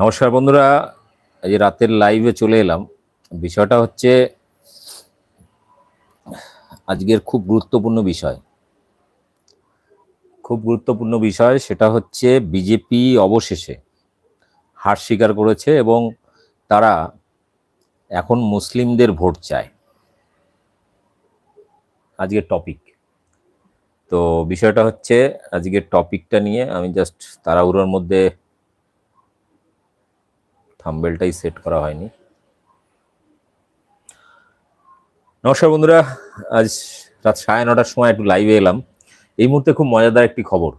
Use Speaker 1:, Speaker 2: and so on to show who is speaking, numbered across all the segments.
Speaker 1: নমস্কার বন্ধুরা, এই যে রাতের লাইভে চলে এলাম। বিষয়টা হচ্ছে, আজকের খুব গুরুত্বপূর্ণ বিষয়। খুব গুরুত্বপূর্ণ বিষয় সেটা হচ্ছে বিজেপি অবশেষে হার স্বীকার করেছে এবং তারা এখন মুসলিমদের ভোট চায়। আজকের টপিক তো বিষয়টা হচ্ছে, আজকের টপিকটা নিয়ে আমি জাস্ট তাড়াহুড়োর মধ্যে থাম্বেলটাই সেট করা হয়নি। নমস্কার বন্ধুরা, আজ রাত সাড়ে নটার সময় একটু লাইভে এলাম। এই মুহূর্তে খুব মজাদার একটি খবর।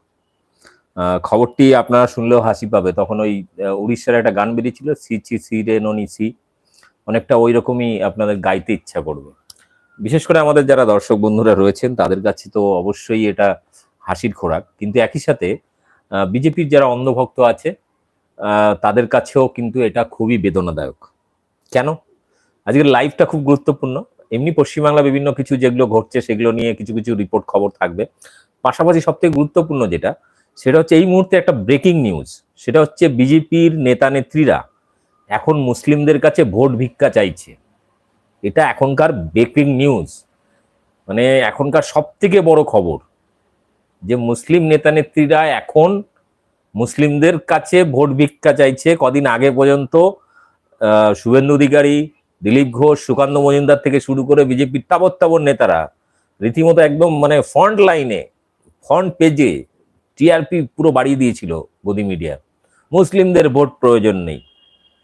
Speaker 1: খবরটি আপনারা শুনলেও হাসি পাবে। তখন ওই উড়িষ্যার একটা গান বেরিয়েছিল, সি চি সি রে ননি সি অনেকটা ওই রকমই আপনাদের গাইতে ইচ্ছা করবে। বিশেষ করে আমাদের যারা দর্শক বন্ধুরা রয়েছেন, তাদের কাছে তো অবশ্যই এটা হাসির খোরাক। কিন্তু একই সাথে বিজেপির যারা অন্ধভক্ত আছে তাদের কাছেও কিন্তু এটা খুবই বেদনাদায়ক। কেন? আজকের লাইভটা খুব গুরুত্বপূর্ণ। এমনি পশ্চিমবাংলা বিভিন্ন কিছু যেগুলো ঘটছে, সেগুলো নিয়ে কিছু কিছু রিপোর্ট খবর থাকবে। পাশাপাশি সবথেকে গুরুত্বপূর্ণ যেটা, সেটা হচ্ছে এই মুহূর্তে একটা ব্রেকিং নিউজ সেটা হচ্ছে বিজেপির নেতা নেত্রীরা এখন মুসলিমদের কাছে ভোট ভিক্ষা চাইছে। এটা এখনকার ব্রেকিং নিউজ মানে এখনকার সব থেকে বড় খবর যে মুসলিম নেতা নেত্রীরা এখন মুসলিমদের কাছে ভোট ভিক্ষা চাইছে কদিন আগে পর্যন্ত শুভেন্দু অধিকারী, দিলীপ ঘোষ, সুকান্ত মজুমদার থেকে শুরু করে বিজেপির তাবর নেতারা রীতিমতো একদম মানে ফ্রন্ট লাইনে ফ্রন্ট পেজে টিআরপি পুরো বাড়িয়ে দিয়েছিল গদি মিডিয়া মুসলিমদের ভোট প্রয়োজন নেই।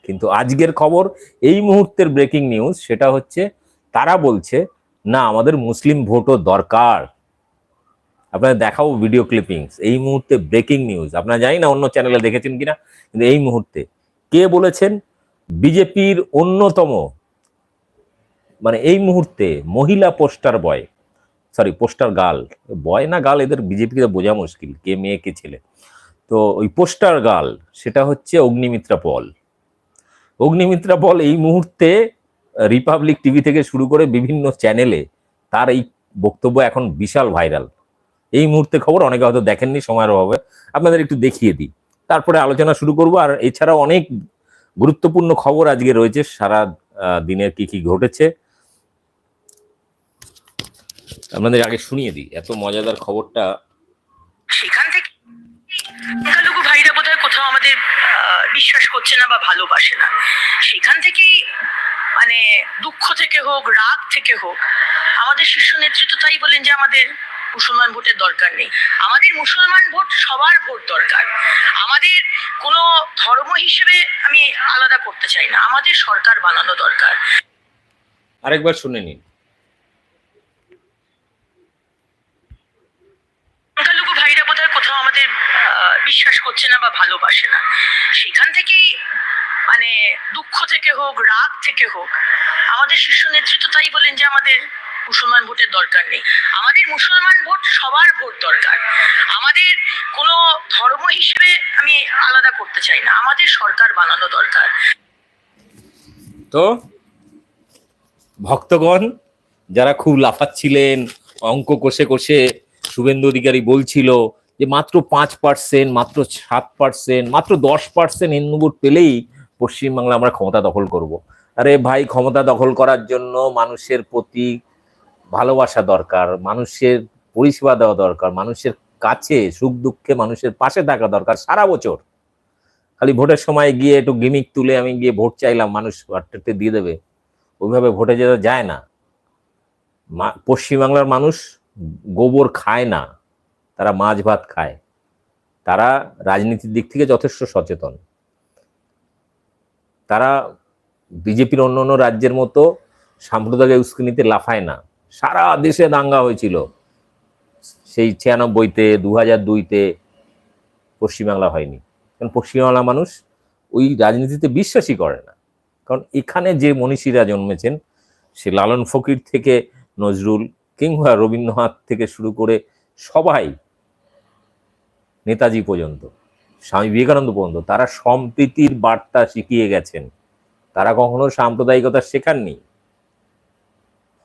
Speaker 1: কিন্তু আজকের খবর, এই মুহূর্তের ব্রেকিং নিউজ সেটা হচ্ছে, তারা বলছে, না, আমাদের মুসলিম ভোটও দরকার। আপনাদের দেখাবো ভিডিও ক্লিপিংস এই মুহূর্তে ব্রেকিং নিউজ আপনারা জানি না অন্য চ্যানেলে দেখেছেন কিনা, কিন্তু এই মুহূর্তে কে বলেছেন? বিজেপির অন্যতম মানে এই মুহূর্তে মহিলা poster boy sorry poster girl. Boy না গার্ল, এদের বিজেপিকে বোঝা মুশকিল, কে মেয়ে, কে ছেলে। তো ওই পোস্টার গার্ল, সেটা হচ্ছে অগ্নিমিত্রা পল। অগ্নিমিত্রা পল এই মুহূর্তে রিপাবলিক টিভি থেকে শুরু করে বিভিন্ন চ্যানেলে তার এই বক্তব্য এখন বিশাল ভাইরাল এই মুহূর্তে খবর, অনেকে হয়তো দেখেননি, সময়ের অভাবে। আপনাদের একটু দেখিয়ে দিই। তারপরে আলোচনা শুরু করব, আর এছাড়াও অনেক গুরুত্বপূর্ণ খবর আজকে রয়েছে, সারা দিনের কি কি ঘটেছে। আপনাদের আগে শুনিয়ে দিই, এত মজাদার খবরটা।
Speaker 2: সেখান থেকে ভাইরা বোধহয় কোথাও আমাদের বিশ্বাস করছে না বা ভালোবাসে না। সেখান থেকেই মানে দুঃখ থেকে হোক, রাগ থেকে হোক, আমাদের শীর্ষ নেতৃত্ব তাই বলেন যে আমাদের মুসলমান ভোটের দরকার নেই। আমাদের মুসলমান ভোট সবার ভোট দরকার। আমাদের কোনো ধর্ম হিসেবে আমি আলাদা করতে চাই না। আমাদের সরকার বানানো দরকার।
Speaker 1: আরেকবার শুনে নিন।
Speaker 2: সংখ্যালঘু ভাইরা বোধহয় কোথাও আমাদের বিশ্বাস করছে না বা ভালোবাসে না। সেখান থেকেই মানে দুঃখ থেকে হোক রাগ থেকে হোক আমাদের শীর্ষ নেতৃত্ব তাই বলেন যে আমাদের মুসলমান ভোটের দরকার নেই। আমাদের মুসলমান ভোট সবার ভোট দরকার। আমাদের কোনো ধর্ম হিসেবে আমি আলাদা করতে চাই না। আমাদের সরকার বানানো দরকার।
Speaker 1: তো ভক্তগণ, যারা খুব লাফাচ্ছিলেন, অঙ্ক কষে কষে শুভেন্দু অধিকারী বলছিল যে মাত্র পাঁচ পার্সেন্ট মাত্র সাত পার্সেন্ট মাত্র দশ পার্সেন্ট হিন্দু ভোট পেলেই পশ্চিমবাংলা আমরা ক্ষমতা দখল করব। আরে ভাই, ক্ষমতা দখল করার জন্য মানুষের প্রতি ভালোবাসা দরকার, মানুষের পরিষেবা দেওয়া দরকার, মানুষের কাছে সুখ দুঃখে মানুষের পাশে থাকা দরকার সারা বছর। খালি ভোটের সময় গিয়ে একটু গিমিক তুলে আমি গিয়ে ভোট চাইলাম, মানুষ হাটতে দিয়ে দেবে। ওইভাবে ভোটে যেতে যায় না। পশ্চিমবাংলার মানুষ গোবর খায় না, তারা মাছ ভাত খায়। তারা রাজনীতির দিক থেকে যথেষ্ট সচেতন। তারা বিজেপির অন্য অন্য রাজ্যের মতো সাম্প্রদায়িক উস্কুনিতে লাফায় না। সারা দেশে দাঙ্গা হয়েছিল। সেই ছিয়ানব্বইতে দু হাজার দুইতে পশ্চিমবাংলা হয়নি। কারণ পশ্চিমবাংলা মানুষ ওই রাজনীতিতে বিশ্বাসই করে না। কারণ এখানে যে মনীষীরা জন্মেছেন, সে লালন ফকির থেকে নজরুল কিংবা রবীন্দ্রনাথ থেকে শুরু করে সবাই নেতাজি পর্যন্ত, স্বামী বিবেকানন্দ পর্যন্ত, তারা সম্প্রীতির বার্তা শিখিয়ে গেছেন। তারা কখনো সাম্প্রদায়িকতা শেখাননি।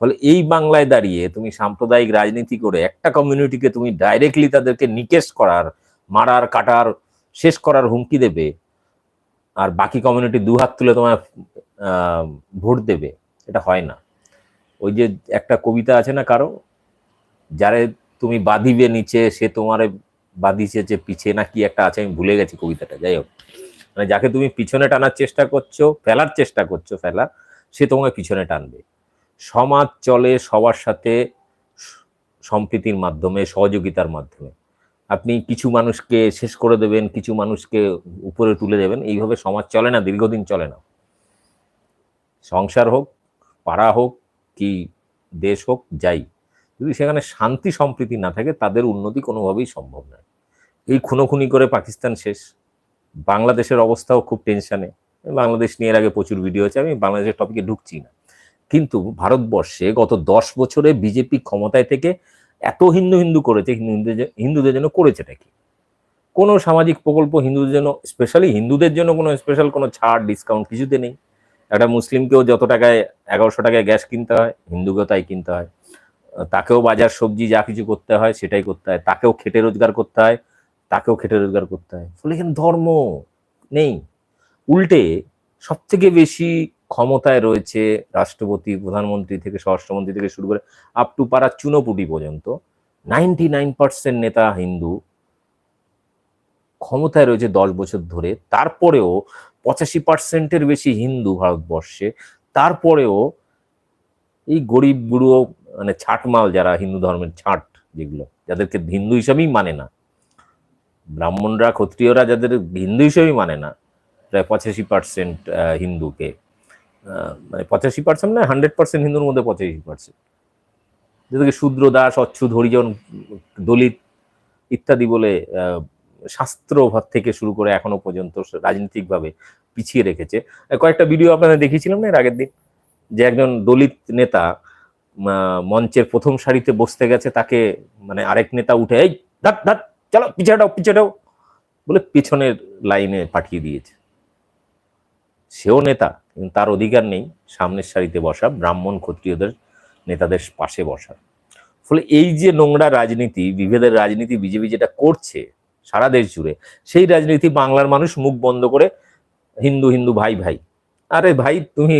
Speaker 1: ফলে এই বাংলায় দাঁড়িয়ে তুমি সাম্প্রদায়িক রাজনীতি করে একটা কমিউনিটিকে তুমি ডাইরেক্টলি তাদেরকে নিকেশ করার, মারার, কাটার, শেষ করার হুমকি দেবে আর বাকি কমিউনিটি দু হাত তুলে তোমার ভোট দেবে, এটা হয় না। ওই যে একটা কবিতা আছে না কারও? যারে তুমি বাঁধিবে নিচে, সে তোমারে বাঁধিছে যে পিছে না কি একটা আছে, আমি ভুলে গেছি কবিতাটা, যাই হোক। মানে যাকে তুমি পিছনে টানার চেষ্টা করছ, ফেলার চেষ্টা করছ ফেলা, সে তোমাকে পিছনে টানবে। সমাজ চলে সবার সাথে সম্প্রীতির মাধ্যমে, সহযোগিতার মাধ্যমে। আপনি কিছু মানুষকে শেষ করে দেবেন, কিছু মানুষকে উপরে তুলে দেবেন, এইভাবে সমাজ চলে না, দীর্ঘদিন চলে না। সংসার হোক, পাড়া হোক, কি দেশ হোক, যাই। যদি সেখানে শান্তি সম্প্রীতি না থাকে, তাদের উন্নতি কোনোভাবেই সম্ভব নয়। এই খুনোখুনি করে পাকিস্তান শেষ। বাংলাদেশের অবস্থাও খুব টেনশানে বাংলাদেশ নিয়ে এর আগে প্রচুর ভিডিও আছে, আমি বাংলাদেশের টপিকে ঢুকছি না। কিন্তু ভারতবর্ষে গত দশ বছরে বিজেপি ক্ষমতায় থেকে এত হিন্দু হিন্দু করেছে, হিন্দু হিন্দুদের হিন্দুদের জন্য করেছেটা কি কোনো সামাজিক প্রকল্প হিন্দুদের জন্য স্পেশালি হিন্দুদের জন্য কোনো স্পেশাল কোনো ছাড় ডিসকাউন্ট কিছুতে নেই। একটা মুসলিমকেও যত টাকায়, এগারোশো টাকায় গ্যাস কিনতে হয়, হিন্দুকেও তাই কিনতে হয়। তাকেও বাজার সবজি যা কিছু করতে হয়, সেটাই করতে হয়। তাকেও খেটে রোজগার করতে হয়, তাকেও খেটে রোজগার করতে হয়। ফলে এখানে ধর্ম নেই। উল্টে সব থেকে বেশি ক্ষমতায় রয়েছে রাষ্ট্রপতি, প্রধানমন্ত্রী থেকে স্বরাষ্ট্রমন্ত্রী থেকে শুরু করে আপ টু পাড়া চুনোপুটি পর্যন্ত। নাইনটি নাইন পার্সেন্ট নেতা হিন্দু। ক্ষমতায় রয়েছে দশ বছর ধরে। তারপরেও পঁচাশি পার্সেন্টের বেশি হিন্দু ভারতবর্ষে। তারপরেও এই গরিব বুড়ো মানে ছাটমাল যারা হিন্দু ধর্মের ছাট যেগুলো, যাদেরকে হিন্দু হিসাবেই মানে না। ব্রাহ্মণরা, ক্ষত্রিয়রা যাদের হিন্দু হিসেবেই মানে না। প্রায় পঁচাশি পার্সেন্ট হিন্দুকে। মানে পঁচাশি পার্সেন্ট না হান্ড্রেড পার্সেন্ট হিন্দুর মধ্যে পঁচাশি পার্সেন্ট যাদেরকে শূদ্র, দাস, অচ্ছুত, হরিজন, দলিত ইত্যাদি বলে শাস্ত্র থেকে শুরু করে এখনও পর্যন্ত রাজনৈতিকভাবে পিছিয়ে রেখেছে। কয়েকটা ভিডিও আপনাদের দেখিয়েছিলাম না এর আগের দিন? যে একজন দলিত নেতা মঞ্চের প্রথম সারিতে বসতে গেছে, তাকে মানে আরেক নেতা উঠে, এই, ধাত ধাত, চলো, পিছিয়ে দাও পিছিয়ে দাও বলে পিছনের লাইনে পাঠিয়ে দিয়েছে। সেও নেতা, কিন্তু তার অধিকার নেই সামনের সারিতে বসা, ব্রাহ্মণ ক্ষত্রিয়দের নেতাদের পাশে বসা। ফলে এই যে নোংরা রাজনীতি, বিভেদের রাজনীতি, বিজেপি যেটা করছে সারা দেশ জুড়ে, সেই রাজনীতি বাংলার মানুষ মুখ বন্ধ করে হিন্দু হিন্দু ভাই ভাই, আরে ভাই তুমি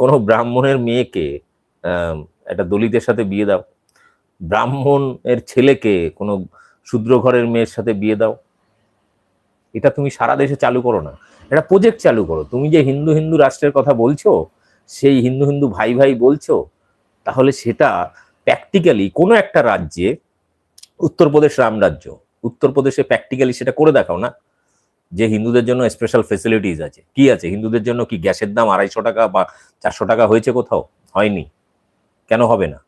Speaker 1: কোনো ব্রাহ্মণের মেয়েকে একটা দলিতের সাথে বিয়ে দাও, ব্রাহ্মণের ছেলেকে কোনো শূদ্র ঘরের মেয়ের সাথে বিয়ে দাও, এটা তুমি সারা দেশে চালু করো না। একটা প্রজেক্ট চালু করো। তুমি যে হিন্দু হিন্দু রাষ্ট্রের কথা বলছো, সেই হিন্দু হিন্দু ভাই ভাই বলছো, তাহলে সেটা প্র্যাকটিক্যালি কোনো একটা রাজ্যে উত্তরপ্রদেশ রামরাজ্য উত্তরপ্রদেশে প্র্যাকটিক্যালি সেটা করে দেখাও না। যে হিন্দুদের জন্য স্পেশাল ফেসিলিটিস আছে। কি আছে? হিন্দুদের জন্য কি গ্যাসের দাম আড়াইশো টাকা বা চারশো টাকা হয়েছে কোথাও? হয়নি। কেন হবে না?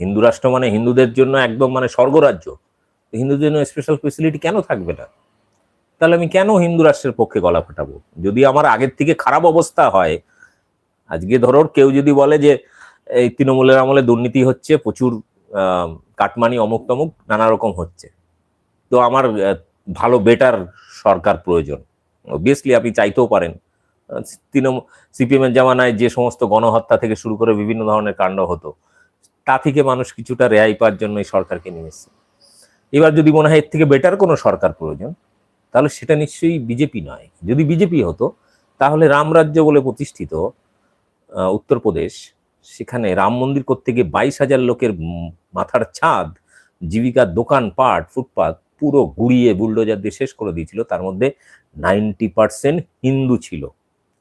Speaker 1: হিন্দু রাষ্ট্র মানে হিন্দুদের জন্য একদম মানে স্বর্গরাজ্য। হিন্দুদের জন্য স্পেশাল ফেসিলিটি কেন থাকবে না? তাহলে আমি কেন হিন্দু রাষ্ট্রের পক্ষে গলা ফাটাবো? যদি আমার আগের থেকে খারাপ অবস্থা হয়, আজকে ধরো কেউ যদি বলে যে, এই তৃণমূলের আমলে দুর্নীতি হচ্ছে, প্রচুর কাটমানি অমুক তমুক, নানা রকম হচ্ছে। তো আমার ভালো বেটার সরকার প্রয়োজন। অবভিয়াসলি আপনি চাইতেও পারেন। তৃণমূল সিপিএম এর জামানায় যে সমস্ত গণহত্যা থেকে শুরু করে বিভিন্ন ধরনের কাণ্ড হতো, তা থেকে মানুষ কিছুটা রেহাই পাওয়ার জন্য এই সরকারকে এসছে। এবার যদি মনে হয় এর থেকে বেটার কোনো সরকার প্রয়োজন তাহলে সেটা নিশ্চয়ই বিজেপি নয়। যদি বিজেপি হতো, তাহলে রামরাজ্য বলে প্রতিষ্ঠিত উত্তরপ্রদেশ, সেখানে রাম মন্দির করতে গিয়ে বাইশ হাজার লোকের মাথার ছাদ, জীবিকার দোকান, পাট, ফুটপাত পুরো গুড়িয়ে বুলডোজার দিয়ে শেষ করে দিয়েছিল। তার মধ্যে নাইনটি পার্সেন্ট হিন্দু ছিল।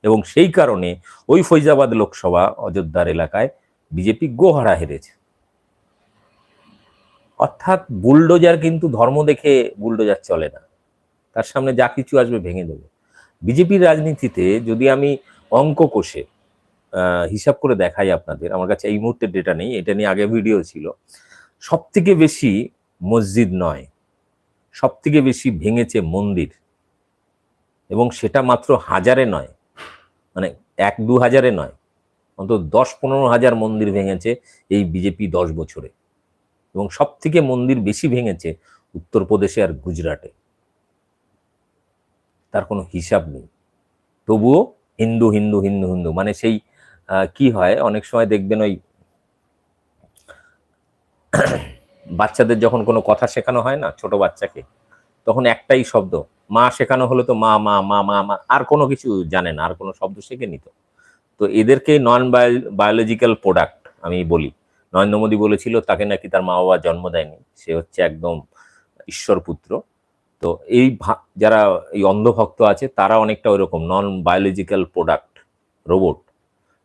Speaker 1: এবং সেই কারণে ওই ফৈজাবাদ লোকসভা অযোধ্যার এলাকায় বিজেপি গোহারা হেরেছে। অর্থাৎ বুলডোজার কিন্তু ধর্ম দেখে বুলডোজার চলে না। তার সামনে যা কিছু আসবে ভেঙে দেবে। বিজেপির রাজনীতিতে যদি আমি অঙ্ক কোষে হিসাব করে দেখাই আপনাদের, আমার কাছে এই মুহূর্তে ডেটা নেই, এটা নিয়ে আগে ভিডিও ছিল। সব থেকে বেশি মসজিদ নয় সব থেকে বেশি ভেঙেছে মন্দির, এবং সেটা মাত্র হাজারে নয় মানে এক দু হাজারে নয়, অন্তত দশ পনেরো হাজার মন্দির ভেঙেছে এই বিজেপি দশ বছরে। এবং সব থেকে মন্দির বেশি ভেঙেছে উত্তরপ্রদেশে আর গুজরাটে। তার কোনো হিসাব নেই। তবুও হিন্দু হিন্দু হিন্দু হিন্দু মানে সেই কি হয়, অনেক সময় দেখবেন ওই বাচ্চাদের যখন কোনো কথা শেখানো হয় না, ছোট বাচ্চাকে, তখন একটাই শব্দ, মা শেখানো হলো তো মা মা মা মা মা, আর কোনো কিছু জানে না, আর কোনো শব্দ শেখে নিত তো এদেরকে নন বায়োলজিক্যাল প্রোডাক্ট আমি বলি। নরেন্দ্র মোদী বলেছিল, তাকে নাকি তার মা বাবা জন্ম দেয়নি, সে হচ্ছে একদম ঈশ্বর পুত্র। তো এই যারা এই অন্ধভক্ত আছে, তারা অনেকটা ওইরকম নন বায়োলজিক্যাল প্রোডাক্ট রোবট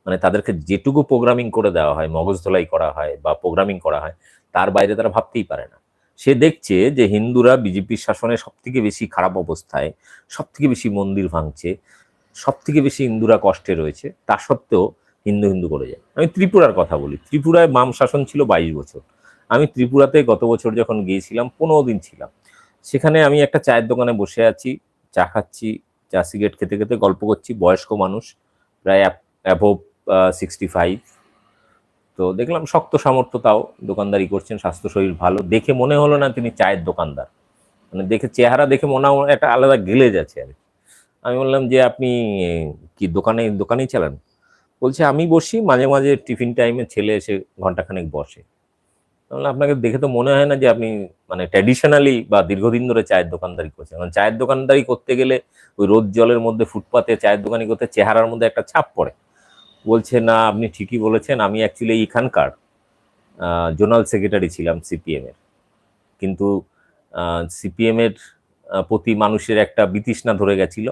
Speaker 1: মানে তাদেরকে যেটুকু প্রোগ্রামিং করে দেওয়া হয়, মগজ ধোলাই করা হয় বা প্রোগ্রামিং করা হয়, তার বাইরে তারা ভাবতেই পারে না। সে দেখছে যে হিন্দুরা বিজেপির শাসনে সব থেকে বেশি খারাপ অবস্থায় সব থেকে বেশি মন্দির ভাঙছে সব থেকে বেশি হিন্দুরা কষ্টে রয়েছে, তা সত্ত্বেও হিন্দু হিন্দু করে যায়। আমি ত্রিপুরার কথা বলি। ত্রিপুরায় বাম শাসন ছিল বাইশ বছর। আমি ত্রিপুরাতে গত বছর যখন গিয়েছিলাম, পনেরো দিন ছিলাম। সেখানে আমি একটা চায়ের দোকানে বসে আছি, চা খাচ্ছি, চা সিগারেট খেতে খেতে গল্প করছি, বয়স্ক মানুষ, প্রায় অ্যাভোভ সিক্সটি ফাইভ তো দেখলাম শক্ত সামর্থ্য তাও, দোকানদারি করছেন, স্বাস্থ্য শরীর ভালো। দেখে মনে হলো না তিনি চায়ের দোকানদার। মানে দেখে, চেহারা দেখে মনে হলো একটা আলাদা গেলে যাচ্ছে আর। আমি বললাম যে, আপনি কি দোকানে, দোকানেই চালান? বলছে, আমি বসি, মাঝে মাঝে টিফিন টাইমে ছেলে এসে ঘন্টাখানেক বসে। বললাম, আপনাকে দেখে তো মনে হয় না যে আপনি মানে ট্র্যাডিশনালি বা দীর্ঘদিন ধরে চায়ের দোকানদারি করছেন। কারণ চায়ের দোকানদারি করতে গেলে ওই রোদ জলের মধ্যে ফুটপাতে চায়ের দোকানি করতে চেহারার মধ্যে একটা ছাপ পড়ে। বলছে না আপনি ঠিকই বলেছেন। আমি অ্যাকচুয়ালি এখানকার জোনাল সেক্রেটারি ছিলাম সিপিএম এর কিন্তু সিপিএম এর প্রতি মানুষের একটা বিতৃষ্ণা ধরে গেছিল।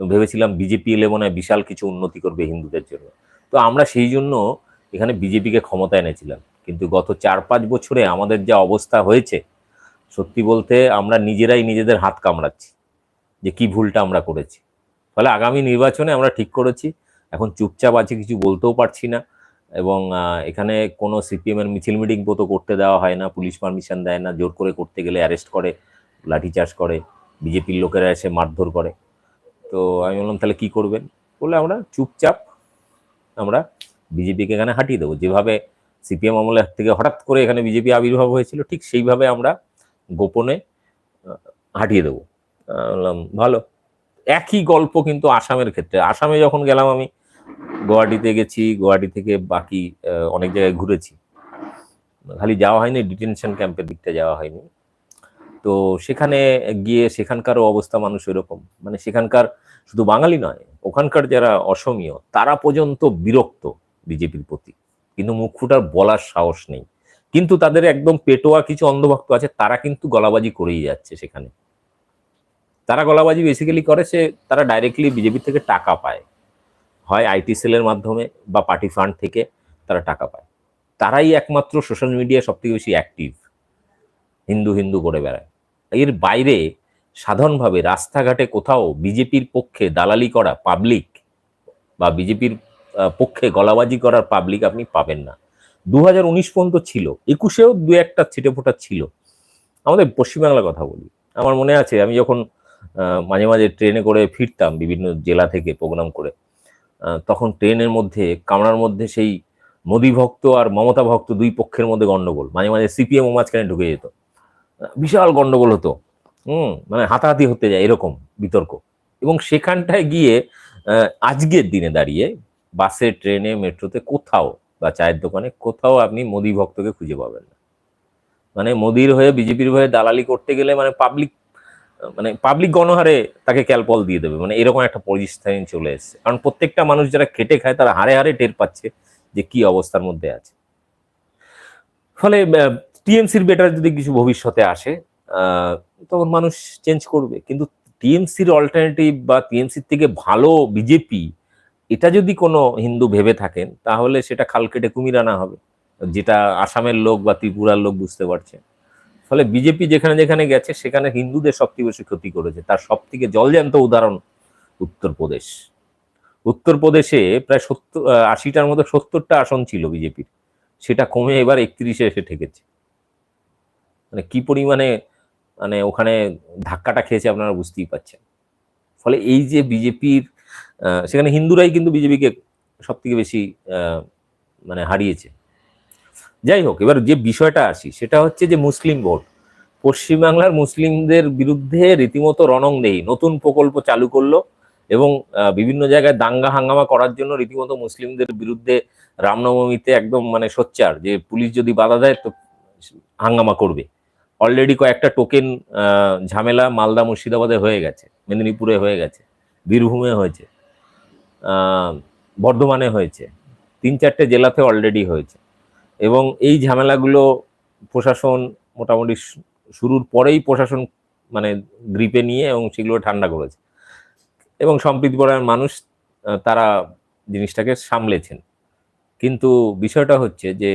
Speaker 1: ভেবেছিলাম বিজেপি এলে মনে হয় বিশাল কিছু উন্নতি করবে হিন্দুদের জন্য। তো আমরা সেই জন্য এখানে বিজেপিকে ক্ষমতা এনেছিলাম। কিন্তু গত চার পাঁচ বছরে আমাদের যা অবস্থা হয়েছে, সত্যি বলতে আমরা নিজেরাই নিজেদের হাত কামড়াচ্ছি যে কি ভুলটা আমরা করেছি। ফলে আগামী নির্বাচনে আমরা ঠিক করেছি, এখন চুপচাপ আছে কিছু বলতেও পারছি না এবং এখানে কোনো সিপিএমের মিছিল মিটিং তো করতে দেওয়া হয় না, পুলিশ পারমিশন দেয় না, জোর করে করতে গেলে অ্যারেস্ট করে, লাঠিচার্জ করে, বিজেপির লোকেরা এসে মারধর করে। তো আমি বললাম, তাহলে কি করবেন? বলে, আমরা চুপচাপ আমরা বিজেপিকে এখানে হাঁটিয়ে দেবো। যেভাবে সিপিএম আমলের থেকে হঠাৎ করে এখানে বিজেপি আবির্ভাব হয়েছিল, ঠিক সেইভাবে আমরা গোপনে হাঁটিয়ে দেবো। ভালো। একই গল্প কিন্তু আসামের ক্ষেত্রে। আসামে যখন গেলাম আমি, গুয়াহাটিতে গেছি, গুয়াহাটি থেকে বাকি অনেক জায়গায় ঘুরেছি। খালি যাওয়া হয়নি, ডিটেনশন ক্যাম্পের দিকটা যাওয়া হয়নি। তো সেখানে গিয়ে সেখানকারও অবস্থা মানুষ এরকম। মানে সেখানকার শুধু বাঙালি নয়, ওখানকার যারা অসমীয়, তারা পর্যন্ত বিরক্ত বিজেপির প্রতি। কিন্তু মুখ বলার সাহস নেই। কিন্তু তাদের একদম পেটোয়া কিছু অন্ধভক্ত আছে, তারা কিন্তু গলাবাজি করেই যাচ্ছে সেখানে। তারা গলাবাজি বেসিক্যালি করে, সে তারা ডাইরেক্টলি বিজেপি থেকে টাকা পায়। হয় আইটি সেলের মাধ্যমে বা পার্টি ফান্ড থেকে তারা টাকা পায়। তারাই একমাত্র সোশ্যাল মিডিয়ায় সব থেকে বেশি অ্যাক্টিভ হিন্দু হিন্দু করে বেড়ায়। এর বাইরে সাধারণভাবে রাস্তাঘাটে কোথাও বিজেপির পক্ষে দালালি করা পাবলিক বা বিজেপির পক্ষে গলাবাজি করার পাবলিক আপনি পাবেন না। দু হাজার উনিশ পর্যন্ত ছিল, একুশেও দু একটা ছিটে ফোটা ছিল। আমাদের পশ্চিমবাংলার কথা বলি। আমার মনে আছে, আমি যখন মাঝে মাঝে ট্রেনে করে ফিরতাম বিভিন্ন জেলা থেকে প্রোগ্রাম করে তখন ট্রেনের মধ্যে, কামরার মধ্যে সেই মোদী ভক্ত আর মমতা ভক্ত দুই পক্ষের মধ্যে গণ্ডগোল মাঝে মাঝে সিপিএম মাঝখানে ঢুকে যেত। বিশাল গণ্ডগোল হতো। হুম মানে হাতাহাতি হতে যায় এরকম বিতর্ক। এবং সেখানটায় গিয়ে আজকের দিনে দাঁড়িয়ে বাসে, ট্রেনে, মেট্রোতে কোথাও বা চায়ের দোকানে কোথাও আপনি মোদী ভক্তকে খুঁজে পাবেন না। মানে মোদির হয়ে, বিজেপির হয়ে দালালি করতে গেলে মানে পাবলিক মানে পাবলিক গণহারে তাকে ক্যালপল দিয়ে দেবে। মানে এরকম একটা পরিস্থিতি চলে এসেছে। কারণ প্রত্যেকটা মানুষ যারা খেটে খায়, তারা হারে হারে টের পাচ্ছে যে কি অবস্থার মধ্যে আছে। ফলে টিএমসির বেটার যদি কিছু ভবিষ্যতে আসে তখন মানুষ চেঞ্জ করবে। কিন্তু টিএমসির অল্টারনেটিভ বা টিএমসির থেকে ভালো বিজেপি এটা যদি কোনো হিন্দু ভেবে থাকেন, তাহলে সেটা খাল কেটে কুমির আনা হবে, যেটা আসামের লোক বা ত্রিপুরার লোক বুঝতে পারছে। ফলে বিজেপি যেখানে যেখানে গেছে, সেখানে হিন্দুদের সবথেকে বেশি ক্ষতি করেছে। তার সব থেকে জলজ্যান্ত উদাহরণ উত্তরপ্রদেশ। উত্তরপ্রদেশে প্রায় সত্তর আশিটার মধ্যে সত্তরটা আসন ছিল বিজেপির। সেটা কমে এবার একত্রিশে এসে ঠেকেছে। মানে কি পরিমাণে মানে ওখানে ধাক্কাটা খেয়েছে আপনারা বুঝতেই পারছেন। ফলে এই যে বিজেপির সেখানে হিন্দুরাই কিন্তু বিজেপিকে সব থেকে বেশি মানে হারিয়েছে। যাই হোক, এবার যে বিষয়টা আসি, সেটা হচ্ছে যে মুসলিম ভোট। পশ্চিমবাংলার মুসলিমদের বিরুদ্ধে রীতিমতো রণংদেহী নতুন প্রকল্প চালু করল এবং বিভিন্ন জায়গায় দাঙ্গা হাঙ্গামা করার জন্য রীতিমতো মুসলিমদের বিরুদ্ধে রামনবমীতে একদম মানে সোচ্চার যে পুলিশ যদি বাধা দেয় তো হাঙ্গামা করবে। অলরেডি কয়েকটা টোকেন ঝামেলা মালদা মুর্শিদাবাদে হয়ে গেছে, মেদিনীপুরে হয়ে গেছে, বীরভূমে হয়েছে। বর্ধমানে হয়েছে। তিন চারটে জেলাতে অলরেডি হয়েছে। এবং এই ঝামেলাগুলো প্রশাসন মোটামুটি শুরুর পরেই প্রশাসন মানে গ্রিপে নিয়ে এবং সেগুলো ঠান্ডা করেছে। এবং সম্প্রীতিপরায়ণ মানুষ তারা জিনিসটাকে সামলেছেন। কিন্তু বিষয়টা হচ্ছে যে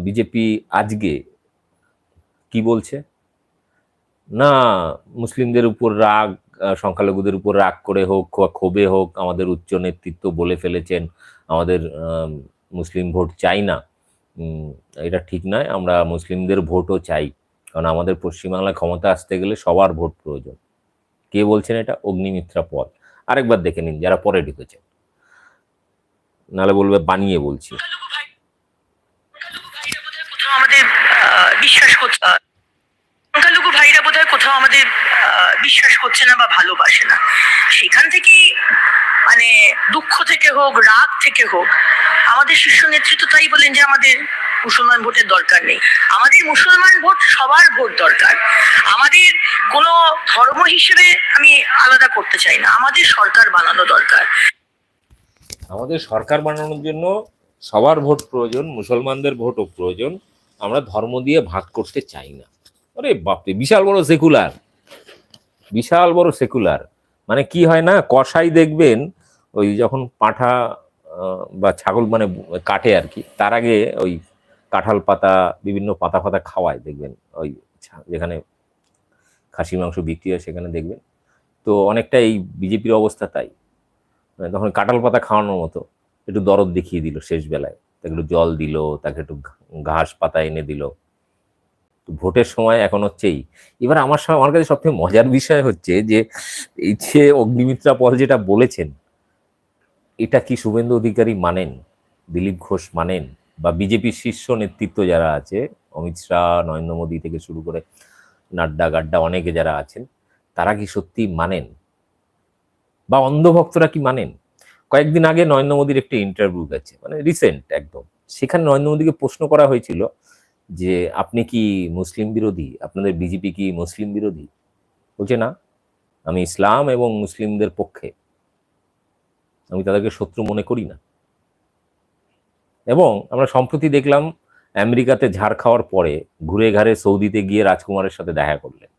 Speaker 1: বিজেপি আজকে কি বলছে? না, মুসলিমদের উপর রাগ সংখ্যালঘুদের উপর রাগ করে হোক ক্ষোভে হোক আমাদের উচ্চ নেতৃত্ব বলে ফেলেছেন, আমাদের মুসলিম ভোট চাই না। এটা ঠিক নয়, আমরা মুসলিমদের ভোটও চাই। কারণ আমাদের পশ্চিমবাংলায় ক্ষমতা আসতে গেলে সবার ভোট প্রয়োজন। কে বলছেন এটা? অগ্নিমিত্রা পল। আরেকবার দেখে নিন যারা পরে ঢুকেছেন। নাহলে বলবে, বানিয়ে বলছি।
Speaker 2: আমাদের বিশ্বাস করছে সংখ্যালঘু ভাইরা বোধহয় কোথাও আমাদের বিশ্বাস করছে না বা ভালোবাসে না। সেখান থেকেই মানে দুঃখ থেকে হোক, রাগ থেকে হোক, আমাদের শীর্ষ নেতৃত্ব তাই বলেন যে আমাদের মুসলমান ভোটের দরকার নেই। আমাদের মুসলমান ভোট সবার ভোট দরকার। আমাদের কোনো ধর্ম হিসেবে আমি আলাদা করতে চাই না। আমাদের সরকার বানানো দরকার।
Speaker 1: আমাদের সরকার বানানোর জন্য সবার ভোট প্রয়োজন, মুসলমানদের ভোটও প্রয়োজন। আমরা ধর্ম দিয়ে ভাগ করতে চাই না। আরে বাপরে, বিশাল বড় সেকুলার। বিশাল বড় সেকুলার। মানে কি হয় না, কসাই দেখবেন, ওই যখন পাঁঠা বা ছাগল মানে কাটে আর কি, তার আগে ওই কাঁঠাল পাতা, বিভিন্ন পাতা ফাতা খাওয়ায় দেখবেন, ওই যেখানে খাসি মাংস বিক্রি হয় সেখানে দেখবেন। তো অনেকটা এই বিজেপির অবস্থা তাই। মানে তখন কাঁঠাল পাতা খাওয়ানোর মতো, একটু দরদ দেখিয়ে দিল শেষ বেলায় তাকে একটু জল দিল, তাকে একটু ঘাস পাতা এনে দিল। ভোটের সময় এখন হচ্ছেই। এবার আমার সঙ্গে আমার কাছে সবথেকে মজার বিষয় হচ্ছে যে, এই যে অগ্নিমিত্রা পল যেটা বলেছেন, এটা কি শুভেন্দু অধিকারী মানেন? দিলীপ ঘোষ মানেন? বা বিজেপির শীর্ষ নেতৃত্ব যারা আছে, অমিত শাহ, নরেন্দ্র মোদী থেকে শুরু করে নাড্ডা গাড্ডা অনেকে যারা আছেন, তারা কি সত্যি মানেন? বা অন্ধভক্তরা কি মানেন? কয়েকদিন আগে নরেন্দ্র মোদীর একটি ইন্টারভিউ গেছে মানে রিসেন্ট একদম। সেখানে নরেন্দ্র মোদীকে প্রশ্ন করা হয়েছিল যে আপনি কি মুসলিম বিরোধী? আপনাদের বিজেপি কি মুসলিম বিরোধী? বলছে, না, আমি ইসলাম এবং মুসলিমদের পক্ষে। আমি তাদেরকে শত্রু মনে করি না। এবং আমরা সম্প্রতি দেখলাম, আমেরিকাতে ঝাড় খাওয়ার পরে ঘুরে ঘাড়ে সৌদিতে গিয়ে রাজকুমারের সাথে দেখা করলেন।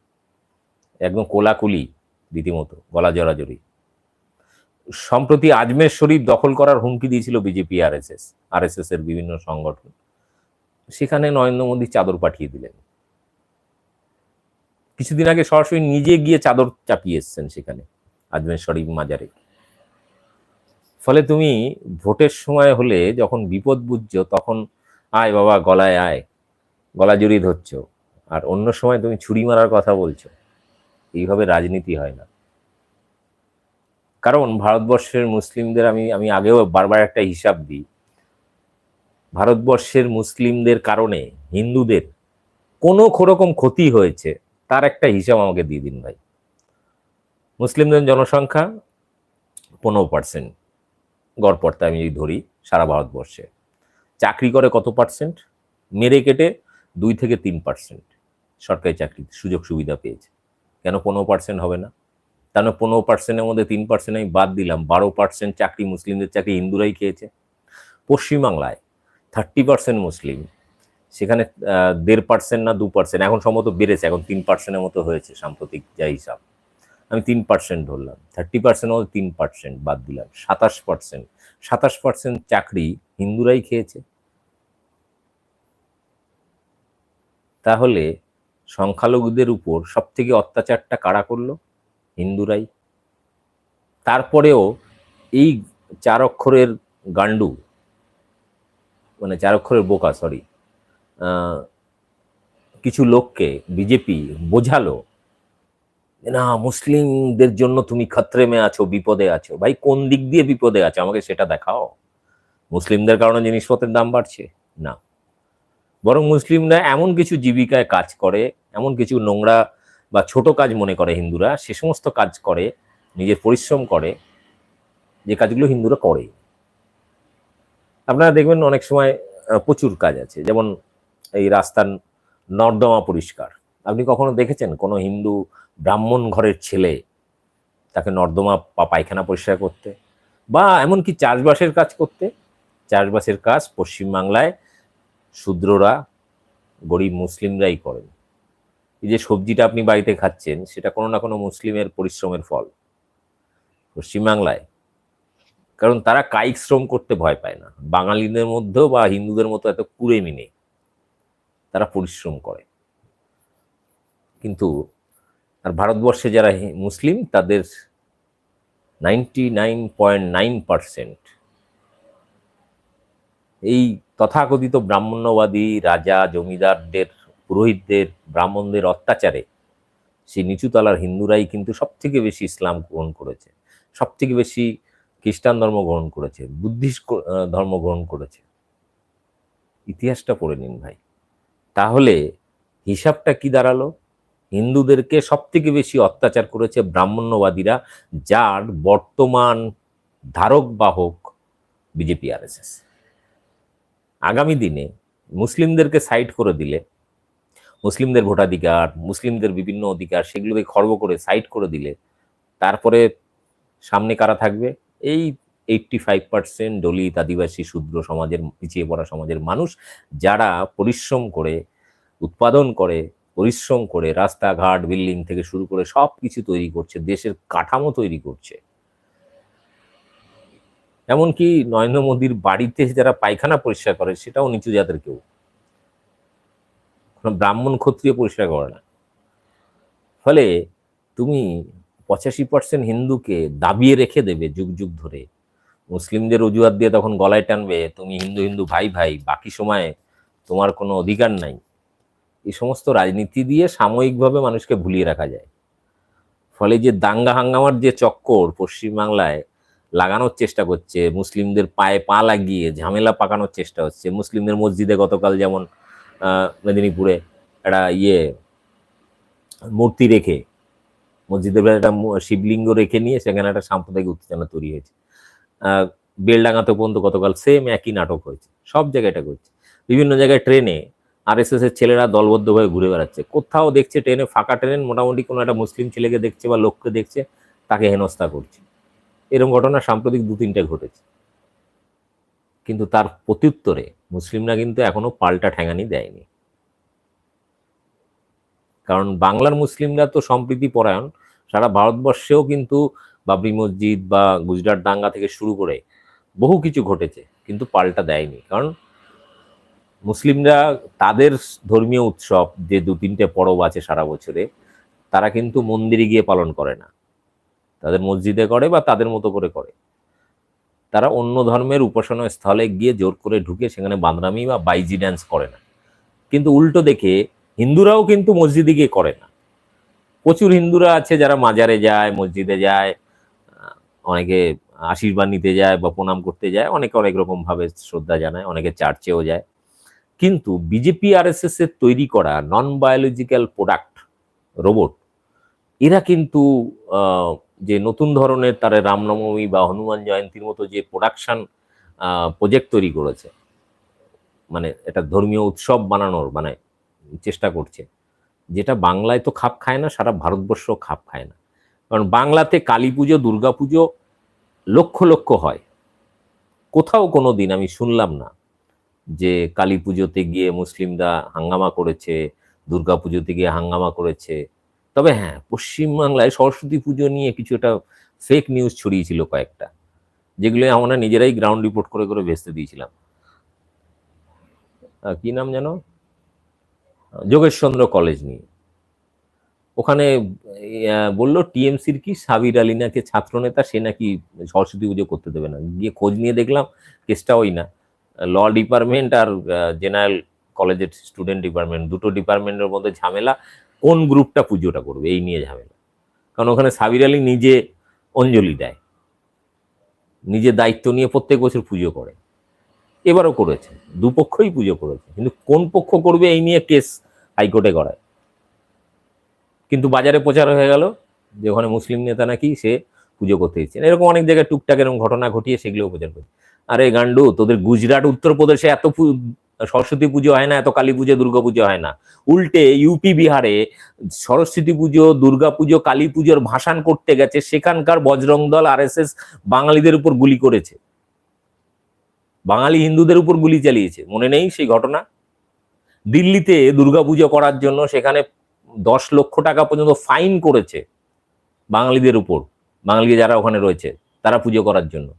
Speaker 1: একদম কোলাকুলি রীতিমতো, গলা জড়াজড়ি। সম্প্রতি আজমের শরীফ দখল করার হুমকি দিয়েছিল বিজেপি, আর এস এস, আর এস এস এর বিভিন্ন সংগঠন। সেখানে নরেন্দ্র মোদী চাদর পাঠিয়ে দিলেন। কিছুদিন আগে সরাসরি নিজে গিয়ে চাদর চাপিয়ে এসছেন সেখানে, আজমের শরীফ মাজারে। ফলে তুমি ভোটের সময় হলে যখন বিপদ বুঝছ, তখন আয় বাবা, গলায় আয়, গলা জড়িয়ে ধরছ। আর অন্য সময় তুমি ছুরি মারার কথা বলছো। এইভাবে রাজনীতি হয় না। কারণ ভারতবর্ষের মুসলিমদের আমি আমি আগেও বারবার একটা হিসাব দিই ভারতবর্ষের মুসলিমদের কারণে হিন্দুদের কোনো রকম ক্ষতি হয়েছে, তার একটা হিসাব আমাকে দিয়ে দিন ভাই। মুসলিমদের জনসংখ্যা পনেরো পার্সেন্ট গড়পড়তা আমি যদি ধরি সারা ভারতবর্ষে। চাকরি করে কত পার্সেন্ট মেরে কেটে দুই থেকে তিন পার্সেন্ট সরকারি চাকরি সুযোগ সুবিধা পেয়েছে। কেন পনেরো পার্সেন্ট হবে না? তাহলে পনেরো পার্সেন্টের মধ্যে তিন পার্সেন্ট আমি বাদ দিলাম, বারো পার্সেন্ট চাকরি মুসলিমদের চাকরি হিন্দুরাই খেয়েছে। পশ্চিমবাংলায় থার্টি পার্সেন্ট মুসলিম সেখানে দেড় পার্সেন্ট না দু পার্সেন্ট, এখন সম্ভবত বেড়েছে, এখন তিন পার্সেন্টের মতো হয়েছে সাম্প্রতিক যা হিসাব। আমি তিন পার্সেন্ট ধরলাম, থার্টি পার্সেন্ট মধ্যে তিন পার্সেন্ট বাদ দিলাম, সাতাশ পার্সেন্ট। সাতাশ পার্সেন্ট চাকরি হিন্দুরাই খেয়েছে। তাহলে সংখ্যালঘুদের উপর সব থেকে অত্যাচারটা কারা করল? হিন্দুরাই। তারপরেও এই চার অক্ষরের গান্ডু মানে চার অক্ষরের বোকা সরি কিছু লোককে বিজেপি বোঝালো না, মুসলিমদের জন্য তুমি খতরে আছো, বিপদে আছো। ভাই, কোন দিক দিয়ে বিপদে আছো? আমাকে সেটা দেখাও। মুসলিমদের কারণে জিনিসপত্রের দাম বাড়ছে? না। বরং মুসলিমরা এমন কিছু জীবিকায় কাজ করে, এমন কিছু নোংরা বা ছোট কাজ মনে করে হিন্দুরা, সে সমস্ত কাজ করে, নিজের পরিশ্রম করে, যে কাজগুলো হিন্দুরা করে আপনারা দেখবেন অনেক সময় প্রচুর কাজ আছে। যেমন এই রাস্তার নর্দমা পরিষ্কার। আপনি কখনো দেখেছেন কোনো হিন্দু ব্রাহ্মণ ঘরের ছেলে তাকে নর্দমা বা পায়খানা পরিষ্কার করতে? বা এমনকি চাষবাসের কাজ করতে? চাষবাসের কাজ পশ্চিমবাংলায় শূদ্ররা, গরিব মুসলিমরাই করেন। এই যে সবজিটা আপনি বাড়িতে খাচ্ছেন, সেটা কোনো না কোনো মুসলিমের পরিশ্রমের ফল। পশ্চিমবাংলায় কারণ তারা কায়িক শ্রম করতে ভয় পায় না। বাঙালিদের মধ্যেও বা হিন্দুদের মতো এত কুড়েমি নেই। তারা পরিশ্রম করে। কিন্তু আর ভারতবর্ষে যারা মুসলিম, তাদের ninety nine point nine percent এই তথাকথিত ব্রাহ্মণ্যবাদী রাজা, জমিদারদের, পুরোহিতদের, ব্রাহ্মণদের অত্যাচারে সেই নিচুতলার হিন্দুরাই কিন্তু সবথেকে বেশি ইসলাম গ্রহণ করেছে। সব থেকে বেশি খ্রিস্টান ধর্ম গ্রহণ করেছে, বুদ্ধিস্ট ধর্ম গ্রহণ করেছে। ইতিহাসটা পড়ে নিন ভাই। তাহলে হিসাবটা কি দাঁড়াল? হিন্দুদেরকে সব থেকে বেশি অত্যাচার করেছে ব্রাহ্মণ্যবাদীরা, যার বর্তমান ধারক বাহক বিজেপি আরএসএস। আগামী দিনে মুসলিমদেরকে সাইড করে দিলে, মুসলিমদের ভোটাধিকার, মুসলিমদের বিভিন্ন অধিকার, সেগুলোকে খর্ব করে সাইড করে দিলে, তারপরে সামনে কারা থাকবে? এই এইটটি ফাইভ পার্সেন্ট দলিত আদিবাসী শূদ্র সমাজের, পিছিয়ে পড়া সমাজের মানুষ যারা পরিশ্রম করে, উৎপাদন করে, পরিশ্রম করে, রাস্তাঘাট, বিল্ডিং থেকে শুরু করে সব কিছু তৈরি করছে, দেশের কাঠামো তৈরি করছে। এমনকি নরেন্দ্র মোদীর বাড়িতে যারা পায়খানা পরিষ্কার করে, সেটাও নিচু জাতের কেউ। ব্রাহ্মণ ক্ষত্রিয় পরিষ্কার করে না। ফলে তুমি পঁচাশি পার্সেন্ট হিন্দুকে দাবিয়ে রেখে দেবে যুগ যুগ ধরে। মুসলিমদের অজুহাত দিয়ে তখন গলায় টানবে, তুমি হিন্দু হিন্দু, ভাই ভাই, বাকি সময়ে তোমার কোনো অধিকার নাই। এই সমস্ত রাজনীতি দিয়ে সাময়িকভাবে মানুষকে ভুলিয়ে রাখা যায়। ফলে যে দাঙ্গা হাঙ্গামার যে চক্কর পশ্চিমবাংলায় লাগানোর চেষ্টা করছে, মুসলিমদের পায়ে পা লাগিয়ে ঝামেলা পাকানোর চেষ্টা হচ্ছে, মুসলিমদের মসজিদে গতকাল যেমন মেদিনীপুরে একটা ইয়ে মূর্তি রেখে মসজিদের ভেতরে একটা শিবলিঙ্গ রেখে নিয়ে সেখানে একটা সাম্প্রদায়িক উত্তেজনা তৈরি হয়েছে। বেলডাঙ্গাতে পর্যন্ত গতকাল সেম একই নাটক হয়েছে। সব জায়গায় এটা করছে বিভিন্ন জায়গায় ট্রেনে আর এস এর ছেলেরা দলবদ্ধভাবে ঘুরে বেড়াচ্ছে। কোথাও দেখছে ট্রেনে ফাঁকা ট্রেন মোটামুটি কোনো একটা মুসলিম ছেলেকে দেখছে বা লোককে দেখছে, তাকে হেনস্থা করছে। এরকম ঘটনা সাম্প্রতিক দু তিনটে ঘটেছে। কিন্তু তার প্রত্যুত্তরে মুসলিমরা কিন্তু এখনও পাল্টা ঠেঙানি দেয়নি। কারণ বাংলার মুসলিমরা তো সম্প্রীতি পরায়ণ। সারা ভারতবর্ষেও কিন্তু বাবরি মসজিদ বা গুজরাট দাঙ্গা থেকে শুরু করে বহু কিছু ঘটেছে, কিন্তু পাল্টা দেয়নি। কারণ মুসলিমরা তাদের ধর্মীয় উৎসব, যে দু তিনটে পরব আছে সারা বছরে, তারা কিন্তু মন্দিরে গিয়ে পালন করে না। তাদের মসজিদে করে বা তাদের মতো করে করে। তারা অন্য ধর্মের উপাসনা স্থলে গিয়ে জোর করে ঢুকে সেখানে বান্দরামি বা বাইজি ড্যান্স করে না। কিন্তু উল্টো দেখে হিন্দুরাও কিন্তু মসজিদে গিয়ে করে না। প্রচুর হিন্দুরা আছে যারা মাজারে যায়, মসজিদে যায় অনেকে আশীর্বাদ নিতে যায় বা প্রণাম করতে যায়, অনেকে অনেক রকম ভাবে শ্রদ্ধা জানায়, অনেকে চার্চেও যায়। কিন্তু বিজেপি আর এস এর তৈরি করা নন বায়োলজিক্যাল প্রোডাক্ট রোবট এরা কিন্তু যে নতুন ধরনের তারা রামনবমী বা হনুমান জয়ন্তীর মতো যে প্রোডাকশন প্রজেক্ট তৈরি করেছে মানে এটা ধর্মীয় উৎসব বানানোর মানে চেষ্টা করছে। যেটা বাংলায় তো খাপ খায় না, সারা ভারতবর্ষ খাপ খায় না। কারণ বাংলাতে কালী পুজো, দুর্গা পুজো লক্ষ লক্ষ হয়। কোথাও কোনো দিন আমি শুনলাম না যে কালী পুজোতে গিয়ে মুসলিমরা হাঙ্গামা করেছে, দুর্গা পুজোতে গিয়ে হাঙ্গামা করেছে। তবে হ্যাঁ পশ্চিমবাংলায় সরস্বতী পুজো নিয়ে কিছু একটা ফেক নিউজ ছড়িয়েছিল কয়েকটা, যেগুলো আমরা নিজেরাই গ্রাউন্ড রিপোর্ট করে করে ভেস্তে দিয়েছিলাম। কি নাম যেন? যোগেশচন্দ্র কলেজ নিয়ে। ওখানে বলল, টিএমসির কি? সাবির আলী নাকি ছাত্রনেতা? সে নাকি সরস্বতী পুজো করতে দেবে না। গিয়ে খোঁজ নিয়ে দেখলাম, কেসটা ওই না। ল ডিপার্টমেন্ট আর জেনারেল কলেজের স্টুডেন্ট ডিপার্টমেন্ট, দুটো ডিপার্টমেন্টের মধ্যে ঝামেলা। কোন গ্রুপটা পুজোটা করবে? এই নিয়ে ঝামেলা। কারণ ওখানে সাবির আলী নিজে অঞ্জলি দেয়। নিজে দায়িত্ব নিয়ে প্রত্যেক বছর পুজো করে। এবারও করেছে। দুপক্ষই পুজো করেছে। কিন্তু কোন পক্ষ করবে এই নিয়ে কেস হাইকোর্টে করায়। কিন্তু বাজারে প্রচার হয়ে গেল যে ওখানে মুসলিম নেতা নাকি সে পুজো করতে দিচ্ছেন এরকম অনেক জায়গায় টুকটাক এরকম ঘটনা ঘটিয়ে সেগুলো প্রচার করছে। আরে গান্ডু, তোদের গুজরাট, উত্তরপ্রদেশে এত সরস্বতী পুজো হয় না, এত কালী পুজো, দুর্গা পুজো হয় না। উল্টে ইউপি বিহারে সরস্বতী পুজো, দুর্গা পুজো, কালী পুজোর ভাসান করতে গেছে, সেখানকার বজরং দল আর এস বাঙালিদের উপর গুলি করেছে। বাঙালি হিন্দুদের উপর গুলি চালিয়েছে। মনে নেই সেই ঘটনা? দিল্লিতে দুর্গাপুজো করার জন্য সেখানে দশ লক্ষ টাকা পর্যন্ত ফাইন করেছে বাঙালিদের উপর বাঙালি যারা ওখানে রয়েছে, তারা পুজো করার জন্য।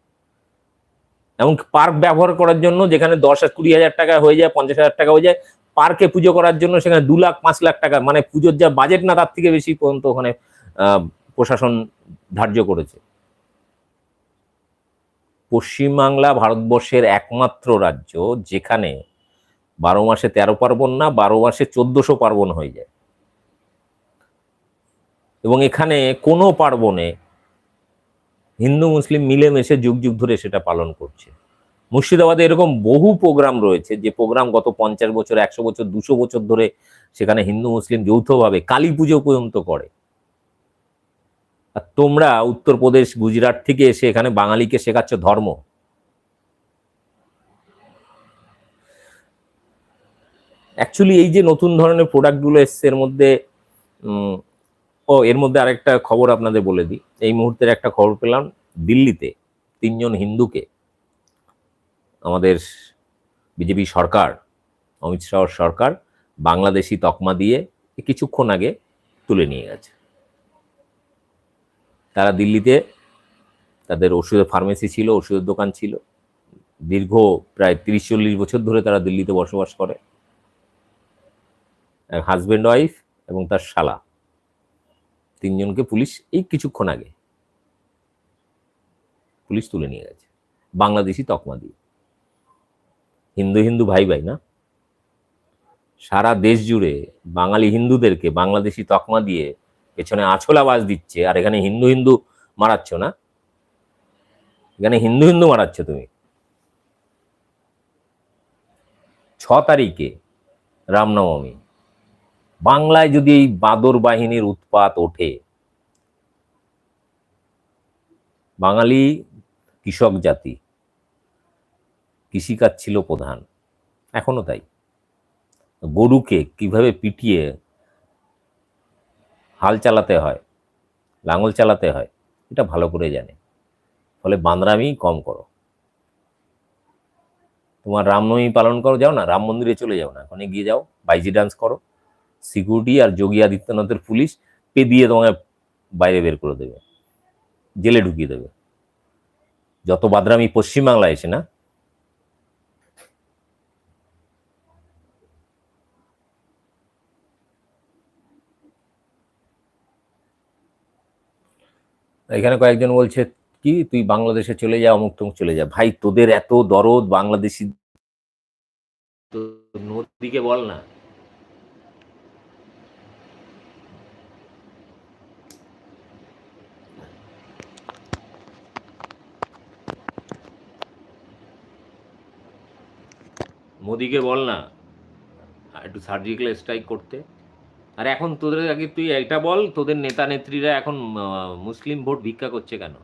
Speaker 1: এমনকি পার্ক ব্যবহার করার জন্য যেখানে দশ কুড়ি হাজার টাকা হয়ে যায়, পঞ্চাশ হাজার টাকা হয়ে যায়, পার্কে পুজো করার জন্য সেখানে দু লাখ, পাঁচ লাখ টাকা মানে পুজোর যা বাজেট না তার থেকে বেশি পর্যন্ত ওখানে প্রশাসন ধার্য করেছে। পশ্চিমবাংলা ভারতবর্ষের একমাত্র রাজ্য যেখানে বারো মাসে তেরো পার্বণ না, বারো মাসে চোদ্দশো পার্বণ হয়ে যায়। এবং এখানে কোনো পার্বণে হিন্দু, মুসলিম মিলেমিশে যুগ যুগ ধরে সেটা পালন করছে। মুর্শিদাবাদে এরকম বহু প্রোগ্রাম রয়েছে, যে প্রোগ্রাম গত পঞ্চাশ বছর, একশো বছর, দুশো বছর ধরে সেখানে হিন্দু, মুসলিম যৌথভাবে কালী পুজো পর্যন্ত করে। আর তোমরা উত্তরপ্রদেশ, গুজরাট থেকে এসে এখানে বাঙালিকে শেখাচ্ছ ধর্ম। অ্যাকচুয়ালি এই যে নতুন ধরনের প্রোডাক্টগুলো এসছে, এর মধ্যে ও, এর মধ্যে আরেকটা খবর আপনাদের বলে দিই। এই মুহূর্তের একটা খবর পেলাম, দিল্লিতে তিনজন হিন্দুকে আমাদের বিজেপি সরকার, অমিত শাহর সরকার, বাংলাদেশি তকমা দিয়ে কিছুক্ষণ আগে তুলে নিয়ে গেছে। তারা দিল্লিতে তাদের ওষুধের ফার্মেসি ছিল, ওষুধের দোকান ছিল। দীর্ঘ প্রায় তিরিশ চল্লিশ বছর ধরে তারা দিল্লিতে বসবাস করে। হাজব্যান্ড ওয়াইফ এবং তার শালা। তিনজনকে পুলিশ এই কিছুক্ষণ আগে পুলিশ তুলে নিয়ে গেছে। বাংলাদেশি তকমা দিয়ে। হিন্দু হিন্দু ভাই ভাই না? সারা দেশ জুড়ে বাঙালি হিন্দুদেরকে বাংলাদেশি তকমা দিয়ে পেছনে আছল আওয়াজ দিচ্ছে। আর এখানে হিন্দু হিন্দু মারাচ্ছ না? এখানে হিন্দু হিন্দু মারাচ্ছ তুমি? ছ তারিখে রামনবমী। বাংলায় যদি এই বাদর বাহিনীর উৎপাত ওঠে, বাঙালি কৃষক জাতি, কৃষিকাজ ছিল প্রধান, এখনও তাই। গরুকে কীভাবে পিটিয়ে হাল চালাতে হয়, লাঙল চালাতে হয়, এটা ভালো করে জানে। ফলে বান্দরামি কম করো। তোমার রামনবমী পালন করো, যাও না, রাম মন্দিরে চলে যাও না, ওখানে গিয়ে যাও, বাইজি ডান্স করো। সিকিউরিটি আর যোগী আদিত্যনাথের পুলিশ পে দিয়ে তোমাকে বাইরে বের করে দেবে, জেলে ঢুকিয়ে দেবে। যত বাদরামি পশ্চিমবাংলায় এসে না, এখানে কয়েকজন বলছে কি, তুই বাংলাদেশে চলে যা, অমুক তমুক চলে যা। ভাই, তোদের এত দরদ বাংলাদেশি নদীকে বল না। মোদিকে বল না, একটু সার্জিক্যাল স্ট্রাইক করতে। আর এখন তোদের আগে তুই এটা বল, তোদের নেতা নেত্রীরা এখন মুসলিম ভোট ভিক্ষা করছে কেন?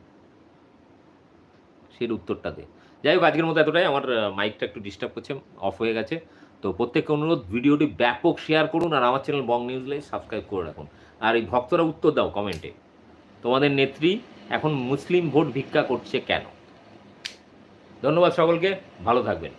Speaker 1: সের উত্তরটা দে। যাই হোক, আজকের মতো এতটাই। আমার মাইকটা একটু ডিস্টার্ব করছে অফ হয়ে গেছে। তো প্রত্যেককে অনুরোধ, ভিডিওটি ব্যাপক শেয়ার করুন আর আমার channel Bong news live subscribe করে রাখুন। আর এই ভক্তরা উত্তর দাও কমেন্টে তোমাদের নেত্রী এখন মুসলিম ভোট ভিক্ষা করছে কেন? ধন্যবাদ সকলকে, ভালো থাকবেন।